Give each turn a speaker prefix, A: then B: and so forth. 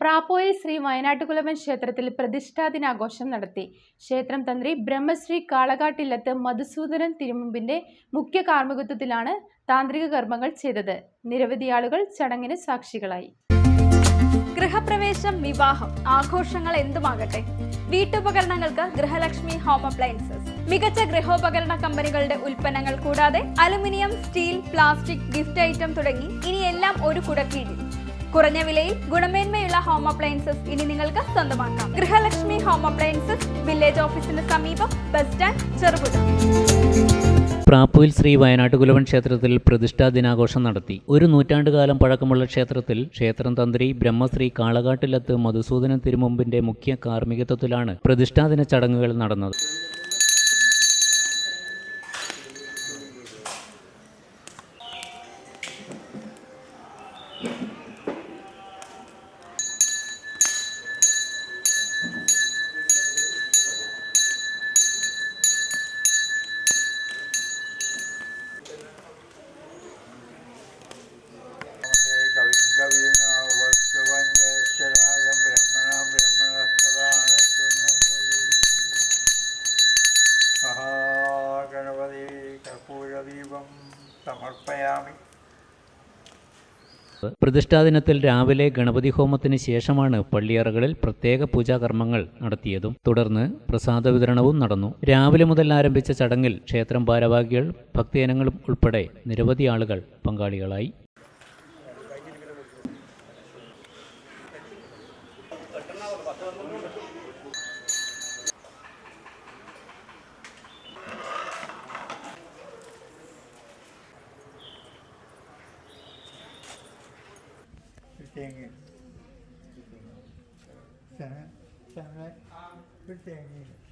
A: പ്രാപ്പോയിൽ ശ്രീ വയനാട്ടുകുലവൻ ക്ഷേത്രത്തിൽ പ്രതിഷ്ഠാ ദിനാഘോഷം നടത്തി. ക്ഷേത്രം തന്ത്രി ബ്രഹ്മശ്രീ കാളകാട്ടില്ലത്ത് മധുസൂദനൻ തിരുമുമ്പിന്റെ മുഖ്യ കാർമ്മികത്വത്തിലാണ് താന്ത്രിക കർമ്മങ്ങൾ ചെയ്തത്. നിരവധി ആളുകൾ ചടങ്ങിന് സാക്ഷികളായി.
B: ഗൃഹപ്രവേശം വിവാഹം ആഘോഷങ്ങൾ എന്തുമാകട്ടെ? വീട്ടുപകരണങ്ങൾക്ക് ഗൃഹലക്ഷ്മി ഹോം അപ്ലയൻസസ്. മികച്ച ഗൃഹോപകരണ കമ്പനികളുടെ ഉൽപ്പന്നങ്ങൾ കൂടാതെ aluminium steel plastic gift item തുടങ്ങി ഇനിയെല്ലാം ഒരു കുടക്കീഴിൽ. കുറഞ്ഞ വിലയിൽ ഗുണമേന്മയുള്ള ഹോം അപ്ലയൻസസ് ഇനി നിങ്ങൾക്ക് സ്വന്തമാക്കാം. ഗൃഹലക്ഷ്മി ഹോം അപ്ലയൻസസ് വില്ലേജ് ഓഫീസിന് സമീപം ബസ് സ്റ്റാൻഡ് ചെറുപുഴ.
C: പ്രാപ്പുവിൽ ശ്രീ വയനാട്ട് കുലവൻ ക്ഷേത്രത്തിൽ പ്രതിഷ്ഠാ ദിനാഘോഷം നടത്തി. ഒരു നൂറ്റാണ്ടുകാലം പഴക്കമുള്ള ക്ഷേത്രത്തിൽ ക്ഷേത്രം തന്ത്രി ബ്രഹ്മശ്രീ കാളകാട്ടിലത്ത് മധുസൂദനൻ തിരുമുമ്പിന്റെ മുഖ്യ കാർമ്മികത്വത്തിലാണ് പ്രതിഷ്ഠാദിന ചടങ്ങുകൾ നടന്നത്.
D: കർപ്പൂരദീപം സമർപ്പയാമി.
C: പ്രതിഷ്ഠാദിനത്തിൽ രാവിലെ ഗണപതി ഹോമത്തിന് ശേഷമാണ് പള്ളിയറകളിൽ പ്രത്യേക പൂജാകർമ്മങ്ങൾ നടത്തിയതും തുടർന്ന് പ്രസാദ വിതരണവും നടന്നു. രാവിലെ മുതൽ ആരംഭിച്ച ചടങ്ങിൽ ക്ഷേത്രം ഭാരവാഹികൾ ഭക്തജനങ്ങളും ഉൾപ്പെടെ നിരവധി ആളുകൾ പങ്കാളികളായി.
D: 听的，怎怎么不听的？